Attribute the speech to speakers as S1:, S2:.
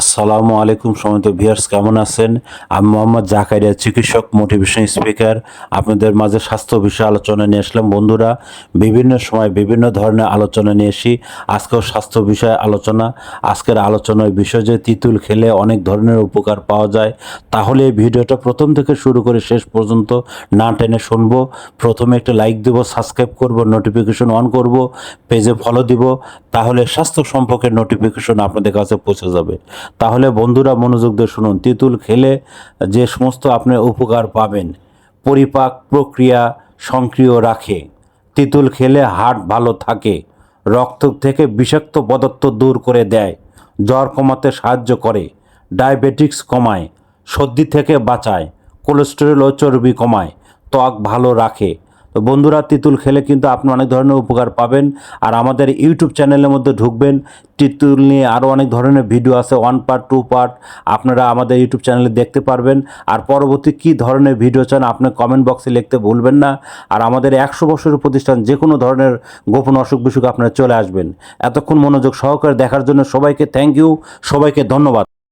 S1: আসসালামু আলাইকুম সমিত ভিয়ার্স কেমন আছেন? আমি মোহাম্মদ জাকারিয়া, চিকিৎসক মোটিভেশন স্পিকার আপনাদের মাঝে স্বাস্থ্য বিষয়ে আলোচনা নিয়ে আসলাম। বন্ধুরা, বিভিন্ন সময় বিভিন্ন ধরনের আলোচনা নিয়ে এসি আজকেও স্বাস্থ্য বিষয়ে আলোচনা। আজকের আলোচনার বিষয় যে তিতুল খেলে অনেক ধরনের উপকার পাওয়া যায়। তাহলে এই ভিডিওটা প্রথম থেকে শুরু করে শেষ পর্যন্ত না টেনে শুনব। প্রথমে একটা লাইক দেবো সাবস্ক্রাইব করব নোটিফিকেশন অন করব পেজে ফলো দিব। তাহলে স্বাস্থ্য সম্পর্কে নোটিফিকেশন আপনাদের কাছে পৌঁছে যাবে। তাহলে বন্ধুরা মনোযোগ দিয়ে শুনুন। তিতুল খেলে যে সমস্ত আপনি উপকার পাবেন, পরিপাক প্রক্রিয়া সক্রিয় রাখে। তিতুল খেলে হার্ট ভালো থাকে, রক্ত থেকে বিষাক্ত পদার্থ দূর করে দেয়, জ্বর কমাতে সাহায্য করে, ডায়াবেটিক্স কমায়, সর্দি থেকে বাঁচায়, কোলেস্টেরল ও চর্বি কমায়, ত্বক ভালো রাখে তো বন্ধুরা, তিতুল খেলে কিন্তু আপনি অনেক ধরনের উপকার পাবেন। আর আমাদের ইউটিউব চ্যানেলের মধ্যে ঢুকবেন। তিতুল নিয়ে আরও অনেক ধরনের ভিডিও আছে ওয়ান পার্ট টু পার্ট আপনারা আমাদের ইউটিউব চ্যানেলে দেখতে পারবেন। আর পরবর্তী কী ধরনের ভিডিও চান আপনি কমেন্ট বক্সে লিখতে ভুলবেন না। আর আমাদের একশো বছরের প্রতিষ্ঠান, যে কোনো ধরনের গোপন অসুখ বিসুখ আপনারা চলে আসবেন। এতক্ষণ মনোযোগ সহকারে দেখার জন্য সবাইকে থ্যাংক ইউ সবাইকে ধন্যবাদ।